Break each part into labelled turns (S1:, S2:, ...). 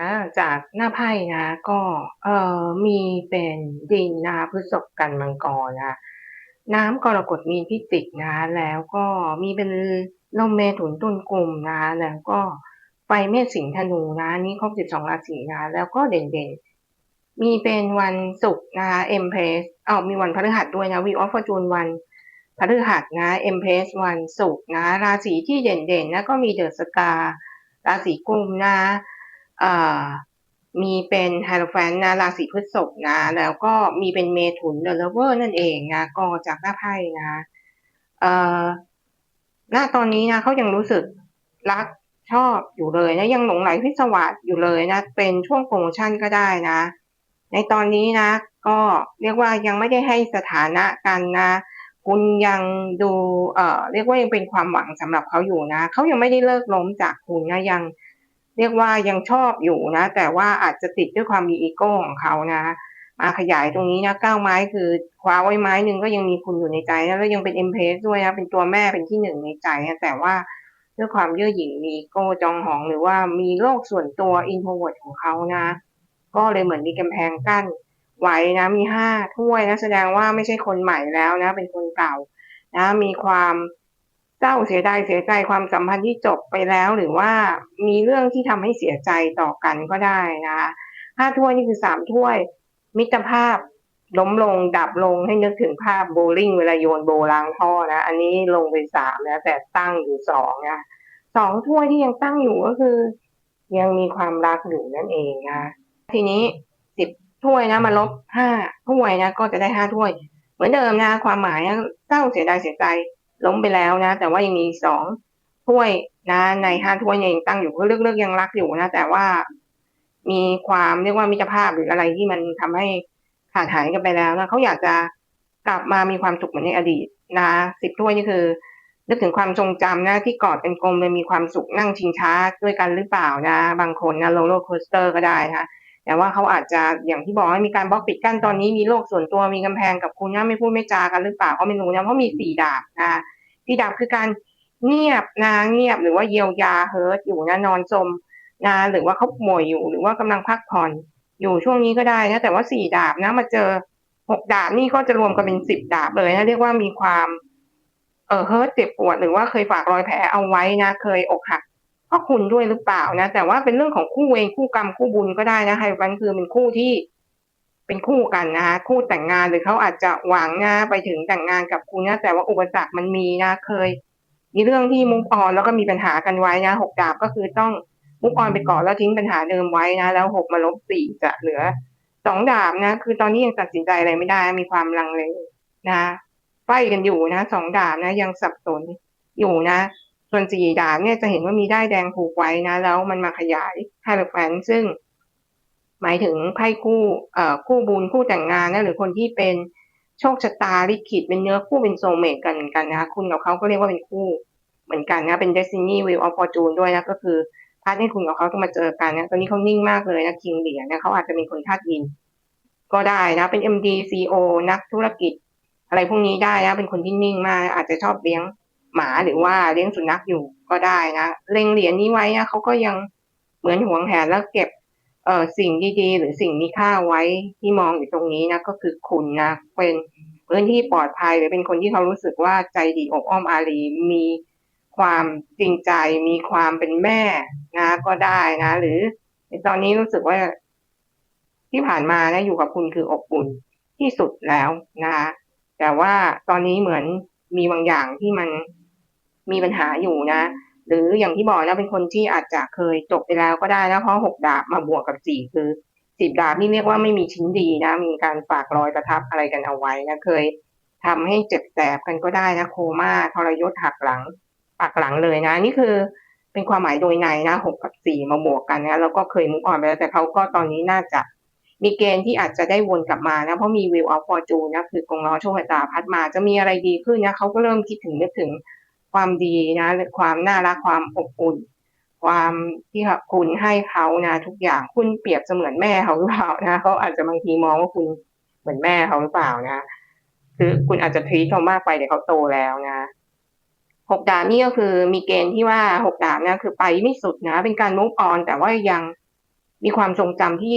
S1: อาจากหน้าไพ่นะ ก็ เอ่อ มีเป็นดินนะคะพฤษภกันมังกรนะคะน้ำกรกฎมีนพิจิกนะแล้วก็มีเป็นลมเมถุนตุลกลุ่มนะแล้วก็ไฟเมษสิงห์ธนูนะนี่ครบ12ราศีนะแล้วก็เด่นๆ มีเป็นวันศุกร์นะคะเอ็มเพรสอ้ามีวันพฤหัสด้วยนะวีออฟฟอร์จูนวันพฤหัสนะเอ็มเพสวันศุกร์นะ ราศีที่เด่นๆนะก็มีเดอะสการาศีกุมนะ มีเป็นไฮโรแฟนนะราศีพฤษภนะ แล้วก็มีเป็นเมถุนเดลเวอร์นั่นเองนะก็จากหน้าไพ่นะเอ่อณตอนนี้นะเขายังรู้สึกรักชอบอยู่เลยนะยังหลงไหลพิศวาสอยู่เลยนะ เป็นช่วงโปรโมชั่นก็ได้นะ ในตอนนี้นะ ก็เรียกว่ายังไม่ได้ให้สถานะกันนะ คุณยังดูเอ่อเรียกว่ายังเป็นความหวังสำหรับเขาอยู่นะเขายังไม่ได้เลิกล้มจากคุณนะยัง เรียกว่ายังชอบอยู่นะ แต่ว่าอาจจะติดด้วยความมีอีโก้ของเขานะมาขยายตรงนี้นะเก้าไม้คือคว้าไว้ไม้หนึ่งก็ยังมีคุณอยู่ในใจนะแล้วยังเป็นเอ็มเพสด้วยนะเป็นตัวแม่เป็นที่หนึ่งในใจนะแต่ว่าด้วยความเย่อหยิ่งมีอีโก้จองหองหรือว่ามีโลกส่วนตัวอินโทรเวิร์ดของเขานะ ก็เลยเหมือนมีกำแพงกั้นไว้นะ มีห้าถ้วยนะแสดงว่าไม่ใช่คนใหม่แล้วนะ เป็นคนเก่านะ มีความ เศร้าเสียดายเสียใจความสัมพันธ์ที่จบไปแล้ว หรือว่ามีเรื่องที่ทำให้เสียใจต่อกันก็ได้นะคะห้าถ้วยนี่คือสามถ้วย มิตรภาพล้มลงดับลงให้นึกถึงภาพโบลิ่งเวลาโยนโบล้างท่อนะอันนี้ลงไปสามนะแต่ตั้งอยู่สองนะสองถ้วยที่ยังตั้งอยู่ก็คือ ยังมีความรักอยู่นั่นเองนะทีนี้สิบถ้วยนะมาลบห้าถ้วยนะก็จะได้ห้าถ้วย เหมือนเดิมนะความหมายนะเศร้าเสียดายเสียใจ ล้มไปแล้วนะ แต่ว่ายังมีสองถ้วยนะ ในห้าถ้วยยังตั้งอยู่ก็เลือกๆยังรักอยู่นะ แต่ว่ามีความเรียกว่ามิตรภาพหรืออะไรที่มันทำให้ขาดหายกันไปแล้วนะเขาอยากจะกลับมามีความสุขเหมือนในอดีตนะสิบถ้วยนี่คือนึกถึงความทรงจำนะที่กอดเป็นกลมเลยมีความสุขนั่งชิงช้าด้วยกันหรือเปล่านะ บางคนนะโรลเลอร์โคสเตอร์ก็ได้นะ แต่ว่าเขาอาจจะอย่างที่บอกให้มีการบล็อกปิดกั้นตอนนี้มีโลกส่วนตัวมีกำแพงกับคุณนะไม่พูดไม่จากันหรือเปล่าก็ไม่รู้นะเพราะมีสี่ดาบนะสี่ดาบคือการเงียบนะเงียบหรือว่าเยียวยาเฮิร์ตอยู่นะนอนสมนะหรือว่าเขาป่วยอยู่หรือว่ากำลังพักผ่อนอยู่ช่วงนี้ก็ได้นะแต่ว่าสี่ดาบนะมาเจอหกดาบนี่ก็จะรวมกันเป็นสิบดาบเลยนะเรียกว่ามีความเออเฮิร์ตเจ็บปวดหรือว่าเคยฝากรอยแผลเอาไว้นะ เคยอกหัก พราะคุณด้วยหรือเปล่านะ แต่ว่าเป็นเรื่องของคู่เวรคู่กรรมคู่บุญก็ได้นะไฮวันคือเป็นคู่ที่เป็นคู่กันนะคะคู่แต่งงานหรือเขาอาจจะหวังนะไปถึงแต่งงานกับคุณนะแต่ว่าอุปสรรคมันมีนะเคย มีเรื่องที่มุกออนแล้วก็มีปัญหากันไว้นะหกดาบก็คือต้องมุกออนไปก่อนแล้วทิ้งปัญหาเดิมไว้นะ แล้วหกมาลบสี่จะเหลือสองดาบนะ คือตอนนี้ยังตัดสินใจอะไรไม่ได้มีความลังเลนะไฟกันอยู่นะสองดาบนะ ยังสับสนอยู่นะ ส่วนสี่ดาบเนี่ยจะเห็นว่ามีได้แดงผูกไว้นะ แล้วมันมาขยายไฮโลแฟนซึ่ง หมายถึงไพ่คู่เอ่อคู่บุญคู่แต่งงานนะหรือคนที่เป็นโชคชะตาลิขิตเป็นเนื้อคู่เป็นโซเมตกันกันนะคุณกับเขาก็เรียกว่าเป็นคู่เหมือนกันนะเป็น Destiny Wheel of Fortune ด้วยนะก็คือพัดให้คุณกับเขาต้องมาเจอกันนะตอนนี้เขานิ่งมากเลยนะคิงเหรียนะเขาอาจจะมีคนธาตุดิน ก็ได้นะเป็น MD CEO นักธุรกิจ อะไรพวกนี้ได้นะเป็นคนที่นิ่งมาก อาจจะชอบเลี้ยง หมาหรือว่าเลี้ยงสุนัขอยู่ก็ได้นะเล็งเหรียญนี้ไว้นะเขาก็ยังเหมือนหวงแหนแล้วเก็บเอ่อสิ่งดีๆ หรือสิ่งมีค่าไว้ที่มองอยู่ตรงนี้นะก็คือคุณนะเป็นพื้นที่ปลอดภัยหรือเป็นคนที่เขารู้สึกว่าใจดีอบอ้อมอารีมีความจริงใจมีความเป็นแม่นะก็ได้นะ หรือตอนนี้รู้สึกว่า ที่ผ่านมานะอยู่กับคุณคืออบอุ่นที่สุดแล้วนะคะแต่ว่าตอนนี้เหมือนมีบางอย่างที่มัน มีปัญหาอยู่นะ หรืออย่างที่บอกนะเป็นคนที่อาจจะเคยจบไปแล้วก็ได้นะเพราะหกดาบมาบวกกับสี่คือสิบดาบนี่เรียกว่าไม่มีชิ้นดีนะ มีการฝากรอยประทับอะไรกันเอาไว้นะเคยทำให้เจ็บแสบกันก็ได้นะโคม่าทรยศหักหลังปักหลังเลยนะ นี่คือเป็นความหมายโดยในนะหกกับสี่มาบวกกันนะแล้วก็เคยมุกอ่อนไปแล้วแต่เขาก็ตอนนี้น่าจะมีเกณฑ์ที่อาจจะได้วนกลับมานะ เพราะมีวิวออฟฟอร์จูนนะคือกงล้อโชคชะตาพัดมาจะมีอะไรดีขึ้นนะเขาก็เริ่มคิดถึงนึกถึง ความดีนะความน่ารักความอบอุ่น ความที่คุณให้เขานะทุกอย่างคุณเปรียบเสมือนแม่เขาหรือเปล่านะเขาอาจจะบางทีมองว่าคุณเหมือนแม่เขาหรือเปล่านะ คือคุณอาจจะทีเขามากไปเดี๋ยวเขาโตแล้วนะหกดาบนี่ก็คือมีเกณฑ์ที่ว่าหกดาบนะคือไปไม่สุดนะ เป็นการมุกออนแต่ว่ายังมีความทรงจำที่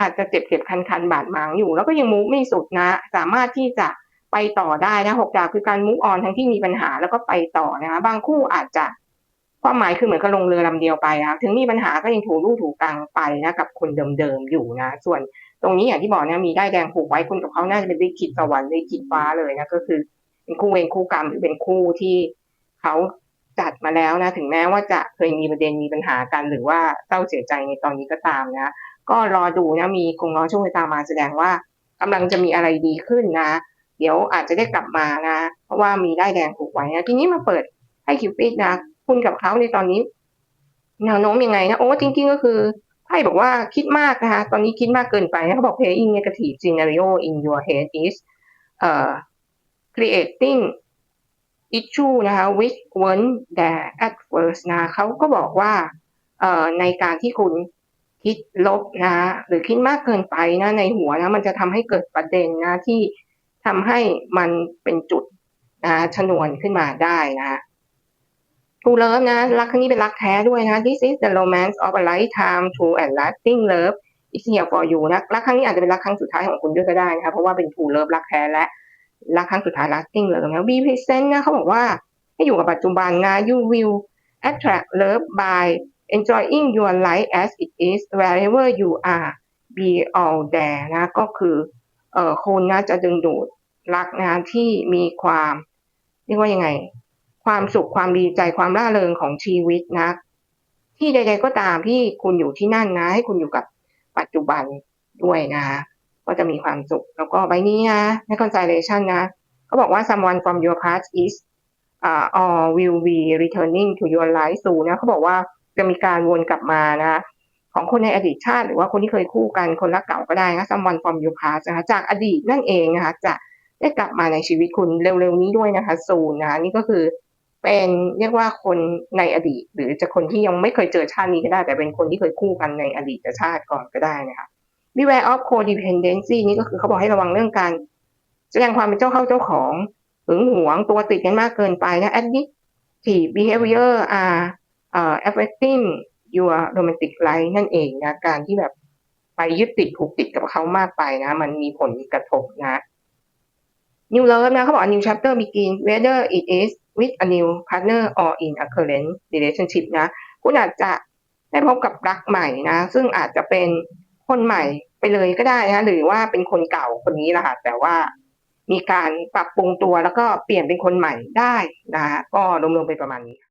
S1: อาจจะเจ็บเจ็บคันคันบาดหมางอยู่ แล้วก็ยังมูฟไม่สุดนะ สามารถที่จะ ไปต่อได้นะหกดาบคือการมูฟออนทั้งที่มีปัญหาแล้วก็ไปต่อนะคะบางคู่อาจจะความหมายคือเหมือนกับลงเรือลำเดียวไปอะถึงมีปัญหาก็ยังถูรูถูกลางไปนะกับคนเดิมๆอยู่นะส่วนตรงนี้อย่างที่บอกนะมีได้แดงผูกไว้คุณกับเขาน่าจะเป็นลิขิตสวรรค์ลิขิตฟ้าเลยนะก็คือเป็นคู่เวรคู่กรรมหรือเป็นคู่ที่เขาจัดมาแล้วนะถึงแม้ว่าจะเคยมีประเด็นมีปัญหากัน หรือว่าเศร้าเสียใจในตอนนี้ก็ตามนะ ก็รอดูนะมีคงร้อโชคชะตามาแสดงว่ากำลังจะมีอะไรดีขึ้นนะ เดี๋ยวอาจจะได้กลับมานะ เพราะว่ามีได้แดงผูกไว้นะทีนี้มาเปิดให้คิวปิดนะคุณกับเขาในตอนนี้แนวโน้มยังไงนะโอ้จริงๆก็คือไพ่บอกว่าคิดมากนะคะ ตอนนี้คิดมากเกินไปนะเขาบอก playing negative scenario in your head is เอ่อ creating issue นะคะ which weren't there at first นะเขาก็บอกว่าเอ่อในการที่คุณคิดลบนะ หรือคิดมากเกินไปนะในหัวนะ มันจะทำให้เกิดประเด็นนะที่ ทำให้มันเป็นจุดนะชนวนขึ้นมาได้นะทูเลิฟนะรักครั้งนี้เป็นรักแท้ด้วยนะ This is the romance of a lifetime true and lasting love is here for you นะรักครั้งนี้อาจจะเป็นรักครั้งสุดท้ายของคุณด้วยก็ได้นะคะเพราะว่าเป็นทูเลิฟรักแท้และรักครั้งสุดท้าย lasting love นะ be present นะเขาบอกว่าให้อยู่กับปัจจุบันนะ you will attract love by enjoying your life as it is wherever you are be all there นะก็คือเอ่อคุณนะจะดึงดูด รักนะที่มีความ เรียกว่ายังไง ความสุขความดีใจความร่าเริงของชีวิตนะ ที่ใดๆก็ตามที่คุณอยู่ที่นั่นนะ ให้คุณอยู่กับปัจจุบันด้วยนะ ก็จะมีความสุข แล้วก็ใบนี้นะใน constellation นะเขาบอกว่า someone from your past is uh, or will be returning to your life soon นะเขาบอกว่าจะมีการวนกลับมานะของคนในอดีตชาติ หรือว่าคนที่เคยคู่กันคนรักเก่าก็ได้นะ someone from your past นะคะจากอดีตนั่นเองนะคะจะ ได้กลับมาในชีวิตคุณเร็วๆนี้ด้วยนะคะ soon นะนี่ก็คือเป็นเรียกว่าคนในอดีต หรือจะคนที่ยังไม่เคยเจอชาตินี้ก็ได้ แต่เป็นคนที่เคยคู่กันในอดีตชาติก่อนก็ได้นะคะ beware of codependency นี่ก็คือเขาบอกให้ระวังเรื่องการ แสดงความเป็นเจ้าเข้าเจ้าของหึงหวงตัวติดกันมากเกินไปนะ addictive behavior are uh, affecting your romantic life นั่นเองนะการที่แบบไปยึดติดผูกติดกับเขามากไปนะ มันมีผลกระทบนะ New Love นะเขาบอก New Chapter begin whether it is with a new partner or in a current relationship นะ คุณอาจจะได้พบกับรักใหม่นะ ซึ่งอาจจะเป็นคนใหม่ไปเลยก็ได้นะหรือว่าเป็นคนเก่าคนนี้แหละค่ะแต่ว่ามีการปรับปรุงตัวแล้วก็เปลี่ยนเป็นคนใหม่ได้นะก็รวมๆไปประมาณนี้